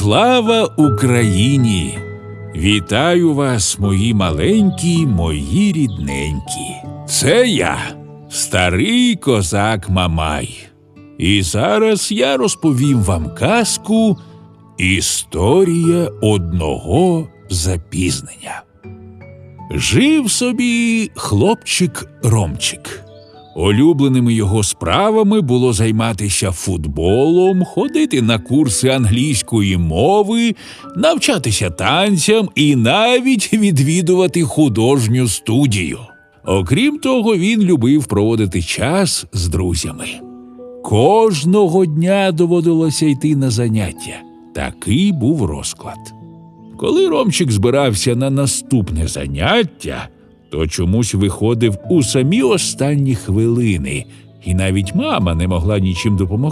Слава Україні! Вітаю вас, мої маленькі, мої рідненькі. Це я, старий козак Мамай. І зараз я розповім вам казку Історія одного запізнення. Жив собі хлопчик Ромчик. Улюбленими його справами було займатися футболом, ходити на курси англійської мови, навчатися танцям і навіть відвідувати художню студію. Окрім того, він любив проводити час з друзями. Кожного дня доводилося йти на заняття. Такий був розклад. Коли Ромчик збирався на наступне заняття, то чомусь виходив у самі останні хвилини, і навіть мама не могла нічим допомогти.